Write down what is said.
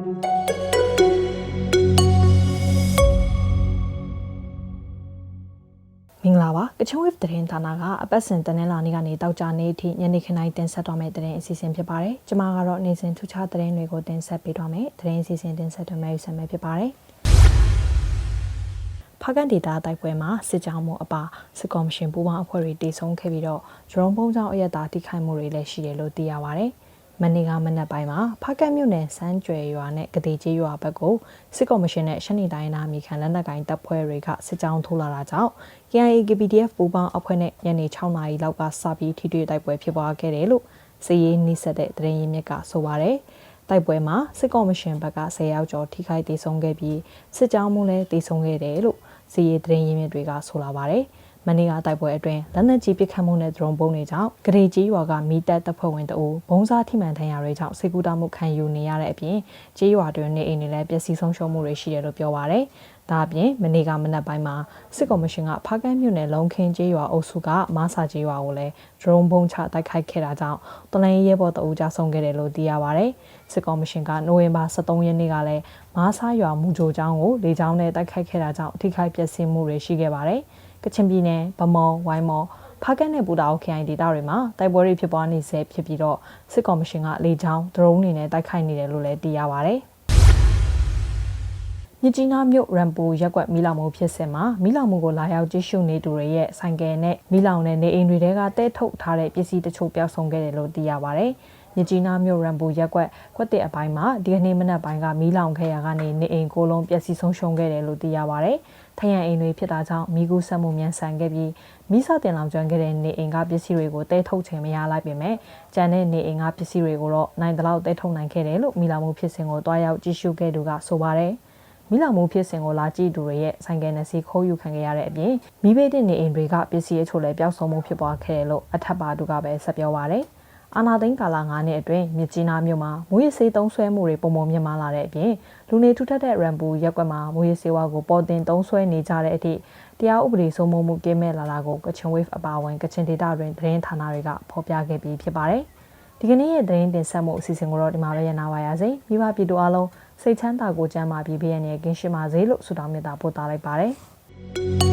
မင်္ဂလာပါကချင် wave သတင်းဌာနကအပတ်စဉ်တနင်္လာနေ့ကနေတောက်ကြနေ့အထိညနေခင်းတိုင်းတင်ဆက်တော့မယ့်သတင်းအစီအစဉ်ဖြစ်ပါတယ်။ကျွန်မကတော့နေ့စဉ်ထူးခြားသတင်းတွေကိုတင်ဆက်ပေးတော့မယ်။သတင်းအစီအစဉ်တင်ဆက်တော့မယ့်ဆက်မယ်ဖြစ်ပါတယ်။ဖားကန်ဒေတာတိုက်ပွဲမှာစစ်ကြောင်းမှုအပါစစ်ကော်မရှင်ပူးပေါင်းအဖွဲ့တွေတည်ဆုံခဲ့ပြီးတော့ဂျရုံပုံးကြောင့်အရက်သားတိခိုက်မှုတွေလည်းရှိတယ်လို့သိရပါတယ်။ မနေ့ကမနက်ပိုင်းမှာဖားကတ်မြို့နယ်စမ်းကြွယ်ရွာနဲ့ကတိကျေးရွာဘက်ကိုစစ်ကော်မရှင်နဲ့ရှမ်းနီတိုင်းနာမြေခံလက်နက်ကိုင်တပ်ဖွဲ့တွေကစစ်ကြောင်းထိုးလာတာကြောင့် KIA KPDF ပူးပေါင်းအဖွဲ့နဲ့ညနေ6နာရီလောက်ကစပြီးထိတွေ့တိုက်ပွဲဖြစ်ပွားခဲ့တယ်လို့စီရေးနှိစက်တဲ့သတင်းရင်းမြစ်ကဆိုပါတယ်။တိုက်ပွဲမှာစစ်ကော်မရှင်ဘက်က10ယောက်ကျော်ထိခိုက်ဒေဆုံးခဲ့ပြီးစစ်ကြောင်းမှုလည်းဒေဆုံးခဲ့တယ်လို့စီရေးသတင်းရင်းမြစ်တွေကဆိုလာပါတယ်။ မနေ့ကတိုက်ပွဲအတွင်းလက်နက်ကြီးပစ်ခတ်မှုနဲ့ဒရုန်းပုံတွေကြောင့်ဂရေကြီးရွာကမီတက်တပ်ဖွဲ့ဝင်တအူဘုံစားထိမှန်ထမ်းရတွေကြောင့်စေကူတာမှုခံယူနေရတဲ့အပြင်ကြီးရွာတွင်နေအိမ်တွေလည်းပျက်စီးဆုံးရှုံးမှုတွေရှိတယ်လို့ပြောပါရယ်။ဒါအပြင်မနေ့ကမနက်ပိုင်းမှာစစ်ကော်မရှင်ကဖားကန်းမြို့နယ်လုံခင်းကျေးရွာအုပ်စုကမားစာကျေးရွာကိုလည်းဒရုန်းဘုံချတိုက်ခိုက်ခဲ့တာကြောင့်တလန်ရဲဘော်တအူကြဆုံးခဲ့တယ်လို့သိရပါရယ်။စစ်ကော်မရှင်ကနိုဝင်ဘာ23ရက်နေ့ကလည်းမားဆာရွာမူဂျိုကျောင်းကိုလေကြောင်းနဲ့တိုက်ခိုက်ခဲ့တာကြောင့်ထိခိုက်ပျက်စီးမှုတွေရှိခဲ့ပါတယ်။ ကချင်ပြည်နယ်ဗမော်ဝိုင်းမော်ဖားကတ်နဲ့ပူတာအိုခိုင်ဒေသတွေမှာတိုက်ပွဲတွေဖြစ်ပွားနေဆဲဖြစ်ပြီးတော့စစ်ကော်မရှင်ကလေကြောင်းဒရုန်းတွေနဲ့တိုက်ခိုက်နေတယ်လို့လည်းသိရပါဗျ။ မြကြီးနားမြို့ရမ်ပူရက်ကွက်မီလောင်မှုဖြစ်စဉ်မှာမီလောင်မှုကိုလာရောက်ကြည့်ရှုနေသူတွေရဲ့ဆိုင်ကယ်နဲ့မီလောင်တဲ့နေအိမ်တွေထဲကတဲထုတ်ထားတဲ့ပစ္စည်းတချို့ပျောက်ဆုံးခဲ့တယ်လို့သိရပါဗျ။မြကြီးနားမြို့ရန်ပူရက်ကွက်ကွက်တစ်အပိုင်းမှာဒီကနေ့မနက်ပိုင်းကမီးလောင်ခဲ့ရာကနေနေအိမ်ကိုလုံးပျက်စီးဆုံးရှုံးခဲ့တယ်လို့သိရပါဗျ။ထရန်အိမ်တွေဖြစ်တာကြောင့်မိကူးဆက်မှုမြန်ဆန်ခဲ့ပြီးမိစတင်လောင်ကျွမ်းခဲ့တဲ့နေအိမ်ကပစ္စည်းတွေကိုတဲထုတ်ချင်မရလိုက်ပေမဲ့ကျန်တဲ့နေအိမ်ကပစ္စည်းတွေကိုတော့နိုင်တလောက်တဲထုတ်နိုင်ခဲ့တယ်လို့မိလာမှုဖြစ်စဉ်ကိုတွားရောက်ကြည့်ရှုခဲ့သူကဆိုပါတယ်။ မိလာမှုဖြစ်စဉ်ကိုလာကြည့်သူတွေရဲ့ဆိုင်ကယ်နဲ့စီခိုးယူခံခဲ့ရတဲ့အပြင်မိဘတဲ့နေအိမ်တွေကပစ္စည်းအချို့လည်းပျောက်ဆုံးမှုဖြစ်ပွားခဲ့တယ်လို့အထက်ပါသူကပဲဆက်ပြောပါတယ်။အာနာသိန်းကာလ9နှစ်အတွင်းမြစ်ကြီးနားမြို့မှာမူရစေးသုံးဆွဲမှုတွေပုံပုံမြင့်မားလာတဲ့အပြင်လူနေထူထပ်တဲ့ရန်ပူရက်ကွက်မှာမူရစေးဝါကိုပေါ်တင်သုံးဆွဲနေကြတဲ့အထိတရားဥပဒေစိုးမိုးမှုကင်းမဲ့လာတာကိုကချင် wave အပါအဝင်ကချင်ဒေတာတွင်သတင်းဌာနတွေကဖော်ပြခဲ့ပြီးဖြစ်ပါတယ်။ ဒီကနေ့ရဲ့သတင်းတင်ဆက်မှုအစီအစဉ်ကိုတော့ဒီမှာပဲရနာပါရစေ။မိဘပြည်သူအားလုံးစိတ်ချမ်းသာကိုကြမ်းမာပြီးဘေးရန်ရဲ့ကင်းရှင်းပါစေလို့ဆုတောင်းမေတ္တာပို့သလိုက်ပါတယ်။